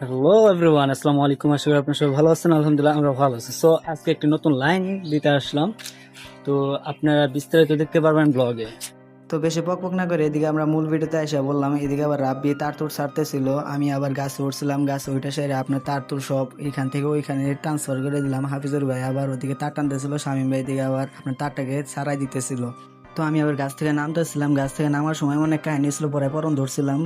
Hello everyone আসসালামু আলাইকুম আশা করি আপনার সবাই ভালো আছেন। আলহামদুলিল্লাহ, আমরা ভালো আছি। সো আজকে একটি নতুন লাইন দিতে আসলাম। তো, আপনারা বিস্তারিত দেখতে পারবেন ব্লগে তো বেশি পক পক না করে এদিকে আমরা মূল ভিডিওতে এসে বললাম, এদিকে আবার রাব্বি তার তুর ছাড়তেছিল। আমি আবার গাছে উঠছিলাম, গাছে ওইটা সেরে আপনার তার তুর সব এখান থেকে ওইখানে ট্রান্সফার করে দিলাম। হাফিজুর ভাই আবার ওদিকে তার টানতেছিল, শামীম ভাই দিকে আবার আপনার তারটাকে ছাড়াই দিতেছিল। তো আমি আবার গাছ থেকে নামতেছিলাম। গাছ থেকে নামার সময় অনেক কাহিনী ছিল, পরে পরন ধরছিলাম।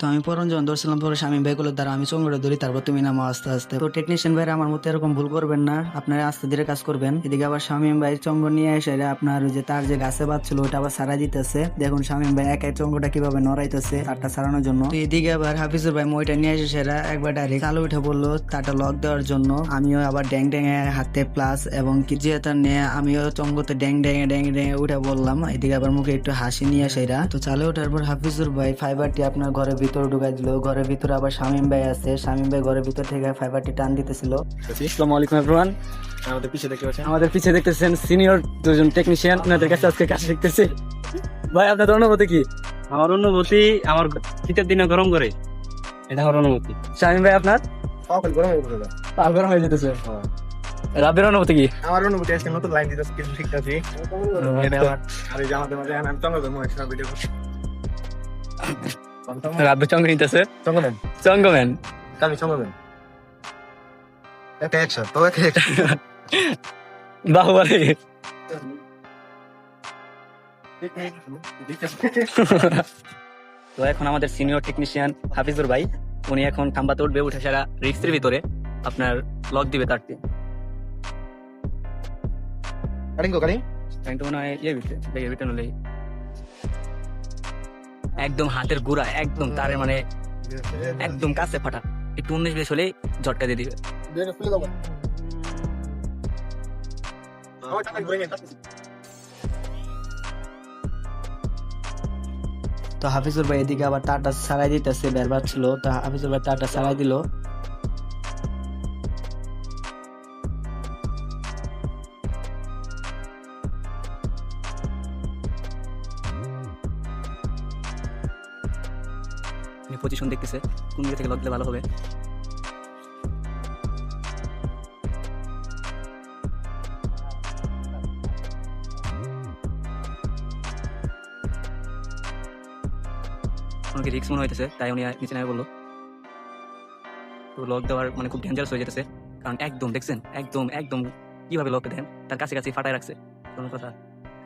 তো আমি পরন যখন ধরছিলাম পরে স্বামী ভাই গুলো দ্বারা আমি চঙ্গড়ে ধরি, তারপর তুমি নামো আস্তে আস্তে। তো টেকনিশিয়ান ভাইরা আমার মতো এরকম ভুল করবেন না, আপনারা আস্তে ধীরে কাজ করবেন। এদিকে আবার শামীম ভাই চঙ্গ নিয়ে এসে আপনার যে তার যে গাছে বাঁধছিল ওটা আবার সারা দিতেছে। দেখুন শামীম ভাই একাই চঙ্গটা কীভাবে নড়াইতেছে তারটা সারানোর জন্য। এদিকে আবার হাফিজুর ভাই মইটা নিয়ে এসে সেরা একবার ডাইরেক্ট চালু উঠে বলল, তারটা লক দেওয়ার জন্য আমিও আবার ড্যাং ড্যাঙে হাতে প্লাস এবং কি যে তার নিয়ে আমিও চঙ্গতে ড্যাং ড্যাঙে ড্যাং ড্যাঙে উঠে বললাম। এদিকে আবার মুখে একটু হাসি নিয়ে সেরা তো চালু ওঠার পর হাফিজুর ভাই ফাইবারটি আপনার ঘরের ভিতরে ঢুকাই দিল ঘরের ভিতরে আবার শামীম ভাই আছে। শামীম ভাই ঘরের ভিতর থেকে ফাইবারটি টান দিতেছিল। আসসালামু আলাইকুম এভরিওয়ান আমাদের পিছে দেখতে পাচ্ছেন? আমাদের পিছে দেখতেছেন সিনিয়র দুজন টেকনিশিয়ান আপনাদের কাছে আজকে কাজ শিখতেছি। ভাই আপনাদের অনুভূতি কি? আমার অনুভূতি আমার শীতের দিনে গরম করে। এটা আমার অনুভূতি। শামীম ভাই আপনার? সকাল গরম হয়ে গেছে। পাল গরম হয়ে যেতেছে। রাবের অনুভূতি কি? আমার অনুভূতি আজকে নতুন লাইন দিতে কিছু শিখতেছি। এটা আমার আর এই যে আমাদের মাঝে আমি একটা ভিডিও রাব্বে চঙ্গ নিতেছে চঙ্গ দেন চঙ্গম্যান আমি চঙ্গ একটা একশো তো একটা বাহুবলী তো এখন আমাদের সিনিয়র টেকনিশিয়ান হাফিজুর ভাই উনি এখন খাম্বাতে উঠবে উঠে সারা রিক্সের ভিতরে। আপনার লক দিবে তার দিয়ে কাটিং গো কাটিং কিন্তু মনে হয় ইয়ে ভিতরে ব্যাগের ভিতরে নলেই। একদম হাতের গোড়া, একদম তারে মানে একদম কাছে ফাটা। একটু উনিশ বেশ হলেই ঝটকা দিয়ে দিবে। তো হাফিজুর ভাই এদিকে আবার তারটা সারাই দিতেছে, বেরবার ছিল। তো হাফিজুর ভাই তারটা সারাই দিল। পজিশন দেখতেছে, কোন দিকে থেকে লক ভালো হবে। ওনাকে রিক্স মনে হইতেছে, তাই উনি নিচে নামে বলল। তো লক দেওয়ার মানে খুব ডেঞ্জারাস হয়ে যেতেছে, কারণ একদম, দেখছেন? একদম একদম কীভাবে লকটা দেন? তার কাছে কাছে ফাটায় রাখছে। কোনো কথা।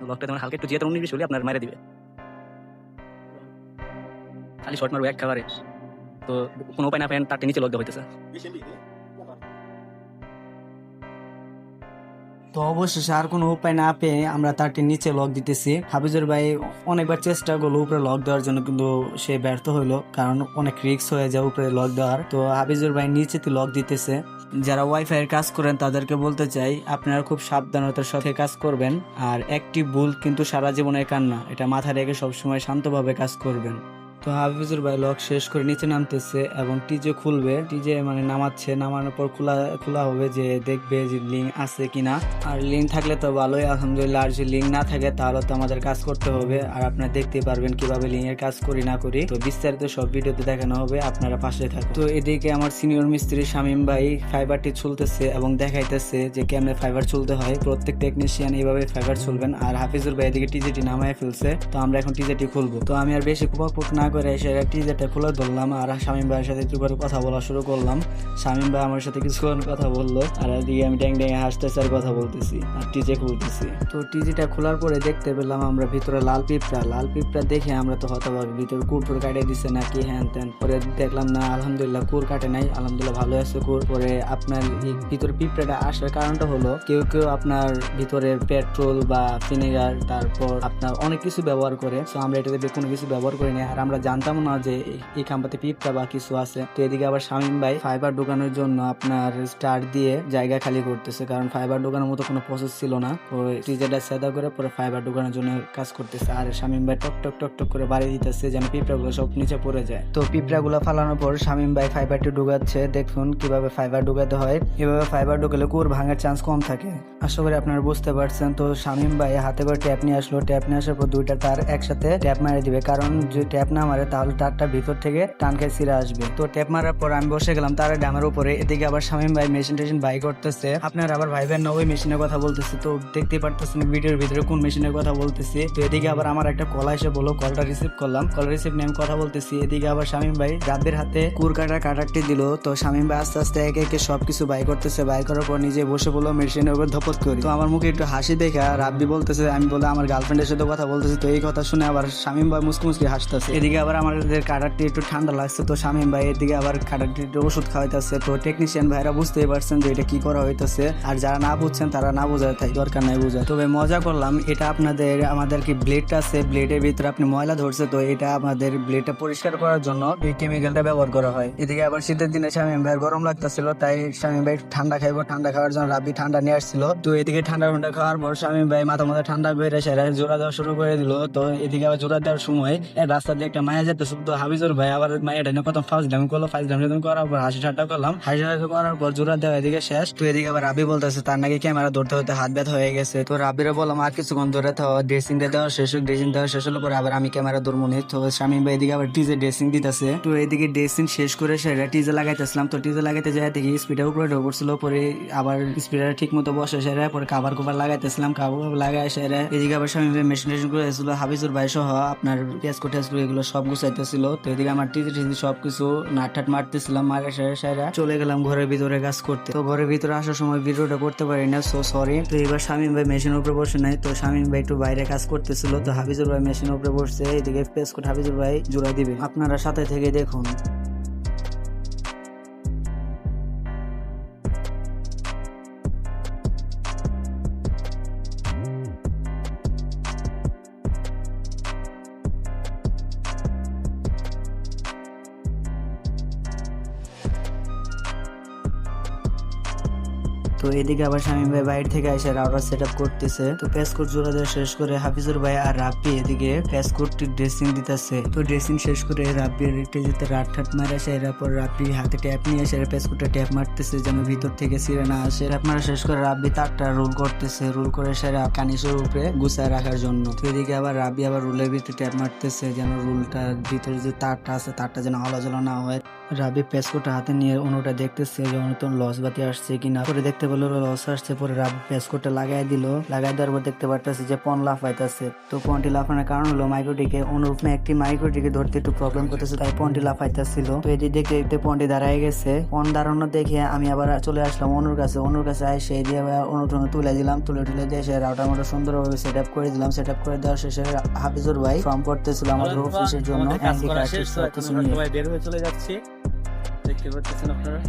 লকটা তেমন হালকা একটু জিয়াতে উনিশ হলে আপনার মারে দিবে। খালি শর্ট মারবো এক খাবারে। তো কোনো উপায় না পেন তারটা নিচে দেওয়া হইতেছে। তো অবশেষে আর কোনো উপায় না পেয়ে আমরা তারটি নিচে লক দিতেছি। হাফিজুর ভাই অনেকবার চেষ্টা করল উপরে লক দেওয়ার জন্য, কিন্তু সে ব্যর্থ হইল, কারণ অনেক রিস্ক হয়ে যায় উপরে লক দেওয়ার। তো হাফিজুর ভাই নিচেতে লক দিতেছে। যারা ওয়াইফাই এর কাজ করেন, তাদেরকে বলতে চাই, আপনারা খুব সাবধানতার সাথে কাজ করবেন, আর একটি ভুল কিন্তু সারা জীবনের কান্না, এটা মাথায় রেখে সবসময় শান্তভাবে কাজ করবেন। তো হাফিজুর ভাই লক শেষ করে নিচে নামতেছে এবং টিজে খুলবে। টিজে মানে নামাচ্ছে, নামানোর পর খোলা খোলা হবে যে দেখবে যে লিঙ্ক আছে কিনা। আর লিঙ্ক থাকলে তো ভালোই, আলহামদুলিল্লাহ। আর যদি লিঙ্ক না থাকে, তাহলে তো আমাদের কাজ করতে হবে। আর আপনারা দেখতে পারবেন কীভাবে লিঙ্কের কাজ করি না করি। তো বিস্তারিত সব ভিডিওতে দেখানো হবে, আপনারা পাশে থাকুন। তো এদিকে আমার সিনিয়র মিস্ত্রি শামীম ভাই ফাইবারটি চলতেছে এবং দেখাইতেছে যে কেমনে ফাইবার চলতে হয়। প্রত্যেক টেকনিশিয়ান এইভাবে ফাইবার চলবেন আর হাফিজুর ভাই এদিকে টিজেটি নামায় ফেলছে। তো আমরা এখন টিজেটি খুলবো। তো আমি আর বেশি পক না করে এসে টিজেটা খুলে ধরলাম আর শামীম ভাইয়ের সাথে একটু করে কথা বলা শুরু করলাম। শামীম ভাই আমার সাথে কিছুক্ষণ কথা বলল আর এদিকে আমি ড্যাং ড্যাং হাসতেছি আর কথা বলতেছি আর টিজে খুলতেছি তো টিজিটা খোলার পরে দেখতে পেলাম আমরা ভিতরে লাল পিঁপড়া। লাল পিঁপড়া দেখে আমরা তো হতবাক ভিতরে কুর টুর দিছে নাকি হ্যান ত্যান। পরে দেখলাম, না, আলহামদুলিল্লাহ কুর কাটে নাই। আলহামদুলিল্লাহ ভালো আছে কুর। পরে আপনার ভিতরে পিঁপড়াটা আসার কারণটা হলো কেউ কেউ আপনার ভিতরে পেট্রোল বা ভিনেগার, তারপর আপনার অনেক কিছু ব্যবহার করে। তো আমরা এটাতে কোনো কিছু ব্যবহার করি না আর আমরা জানতাম না যে এই খাম্পাতে পিঁপড়া বা কিছু আছে। তো এদিকে আবার শামীম ভাই ফাইবার ঢোকানোর জন্য আপনার স্টার দিয়ে জায়গা খালি করতেছে। কারণ ফাইবার ঢোকানোর মতো কোনো প্রসেস ছিল না। ওই টিজারটা সেদা করে পরে ফাইবার ঢোকানোর জন্য কাজ করতেছে। আর শামীম ভাই টক টক টক টক করে বাড়ি দিতেছে যেন পিঁপড়াগুলো সব নিচে পড়ে যায়। তো পিঁপড়াগুলো ফালানোর পর শামীম ভাই ফাইবারটি ঢুকাচ্ছে। দেখুন কীভাবে ফাইবার ঢুকাতে হয়। এভাবে ফাইবার ঢুকালে কুর ভাঙার চান্স কম থাকে। আশা করি আপনারা বুঝতে পারছেন। তো শামীম ভাই হাতে করে ট্যাপ নিয়ে আসলো। ট্যাপ নিয়ে আসার পর দুইটা তার একসাথে ট্যাপ মারে দিবে। কারণ যে ট্যাপ না মারে, তাহলে তারটা ভিতর থেকে টান খেয়ে ছিঁড়ে আসবে। তো টেপ মারার পর আমি বসে গেলাম তার ড্যামের উপরে। এদিকে আবার শামিম ভাই মেশিন টেশিন বাই করতেছে। আপনার আবার ভাই বোন ওই মেশিনের কথা বলতেছে। তো দেখতেই পারতেছেন ভিডিওর ভিতরে কোন মেশিনের কথা বলতেছি। তো এদিকে আবার আমার একটা কল এসে বলো কলটা রিসিভ করলাম। কল রিসিভ নিয়ে কথা বলতেছি। এদিকে আবার শামিম ভাই রাব্বির হাতে কুর কাটার কাটারটি দিল, তো শামিম ভাই আস্তে আস্তে একে একে সবকিছু বাই করতেছে। বাই করার পর নিজে বসে বলল মেশিনের উপর ধপত করি। তো আমার মুখে একটু হাসি দেখা রাব্বি বলতেছে, আমি বলে আমার গার্লফ্রেন্ডের সাথে কথা বলতেছি। তো এই কথা শুনে আবার শামিম ভাই মুসকি মুসকি হাসতেছে। এদিকে আবার আমাদের কাটারটি একটু ঠান্ডা লাগছে, তো শামিম ভাই এদিকে আবার কাটারটি একটু ওষুধ খাওয়াইতেছে। তো টেকনিশিয়ান ভাইরা বুঝতেই পারছেন যে এটা কি করা হইতেছে। আর যারা না বুঝছেন, তারা না বোঝায়, তাই দরকার নাই বোঝা তবে মজা করলাম, এটা আপনাদের, আমাদের কি ব্লেডটা আছে ব্লেডের ভিতরে আপনি ময়লা ধরছে, তো এটা আমাদের ব্লেডটা পরিষ্কার করার জন্য এই কেমিক্যালটা ব্যবহার করা হয়। এদিকে আবার শীতের দিনে শামিম ভাই গরম লাগতেছিল, তাই শামিম ভাই ঠান্ডা খাইবো, ঠান্ডা খাওয়ার জন্য রাবি ঠান্ডা নিয়ে আসছিল। তো এদিকে ঠান্ডা ঠান্ডা খাওয়ার পর শামিম ভাই মাথা মাথা ঠান্ডা বেড়ে সেরা জোড়া দেওয়া শুরু করে দিল। তো এদিকে আবার জোড়া দেওয়ার সময় রাস্তা দিয়ে একটা মায়া যেতেছিল তো হাবিজুর ভাই আবার মায়াটা নিয়ে প্রথম ফার্স্ট ডাউন করল ফার্স্ট ডাউন করার পর হাসি ঠাট্টা করলাম। হাসি ঠাট্টা করার পর জোড়া দেওয়া এদিকে শেষ। তো এদিকে আবার রাবি বলতেছে, তার নাকি ক্যামেরা ধরতে হতে হাত ব্যথা হয়ে গেছে। তো রাবিরে বললাম, আর কিছুক্ষণ ধরে তো ড্রেসিং দেওয়া শেষ হোক ড্রেসিং দেওয়া শেষ হলো পরে আবার আমি ক্যামেরা ধরবো নি। তো স্বামী ভাই এদিকে আবার টিজে ড্রেসিং দিতেছে। তো এদিকে ড্রেসিং শেষ করে সেটা টিজে লাগাইতেছিলাম। তো টিজে লাগাইতে যাই দেখি স্পিডের উপরে ঢোকছিল পরে আবার স্পিডার ঠিক মতো বসে সেরা, পরে কাবার কোবার লাগাইতেছিলাম কাবার লাগাই সেরা। এদিকে আবার স্বামী ভাই মেশিন টেশিন করে হাবিজুর ভাই সহ আপনার পেঁয়াজ কোটে এগুলো সব গুছাইতেছিল। তো এদিকে আমার টিজি টিজি সব সবকিছু নাটঠাট মারতেছিলাম মারে সেরা সারা। চলে গেলাম ঘরের ভিতরে কাজ করতে। তো ঘরের ভিতরে আসার সময় ভিডিওটা করতে পারি না সো সরি তো এবার শামিম ভাই মেশিনের উপরে বসে নাই, তো শামিম ভাই একটু বাইরে কাজ করতেছিল। তো হাফিজুর ভাই মেশিনের উপরে বসছে এদিকে পেস হাফিজুর ভাই জোড়া দিবে। আপনারা সাথে থেকে দেখুন। তো এদিকে আবার শামীম ভাই বাইরে থেকে এসে রাউটার সেট আপ করতেছে। তো প্যাসকোট জোড়া দেওয়া শেষ করে হাফিজুর ভাই আর রাব্বি এদিকে প্যাসকোটটি ড্রেসিং দিতেছে। তো ড্রেসিং শেষ করে রাব্বির একটু যেতে রাট ঠাট মারে আসে, এরপর রাব্বি হাতে ট্যাপ নিয়ে এসে প্যাসকোটে ট্যাপ মারতেছে যেন ভিতর থেকে ছিঁড়ে না আসে। ট্যাপ মারা শেষ করে রাব্বি তারটা রোল করতেছে রোল করে সেরা কানিসের উপরে গুছায় রাখার জন্য। তো এদিকে আবার রাব্বি আবার রুলের ভিতরে ট্যাপ মারতেছে যেন রুলটার ভিতরে যে তারটা আছে, তারটা যেন হলাচলা না হয়। রাবি পেসকোটা হাতে নিয়ে অনুটা দেখতেছে যে অনুতন লস বাতি আসছে কিনা। পরে দেখতে পেল লস আসছে পরে রাবি পেসকোটা লাগাই দিল। লাগাই দেওয়ার পর দেখতে পারতেছে যে পন লাফাইতেছে। তো পনটি লাফানোর কারণ হলো মাইক্রোটিকে অনুরূপে একটি মাইক্রোটিকে ধরতে একটু প্রবলেম করতেছে তাই পনটি লাফাইতেছিল। তো এটি দেখতে দেখতে পনটি দাঁড়ায় গেছে। পন দাঁড়ানো দেখে আমি আবার চলে আসলাম অনুর কাছে। অনুর কাছে আই সেই দিয়ে অনুটনে তুলে দিলাম। তুলে তুলে দিয়ে সে রাউটার মতো সুন্দরভাবে সেট আপ করে দিলাম। সেট আপ করে দেওয়ার শেষে হাফিজুর ভাই ফর্ম করতেছিল আমাদের অফিসের জন্য। বের হয়ে চলে যাচ্ছি। দেখতে পাচ্ছেন আপনারা?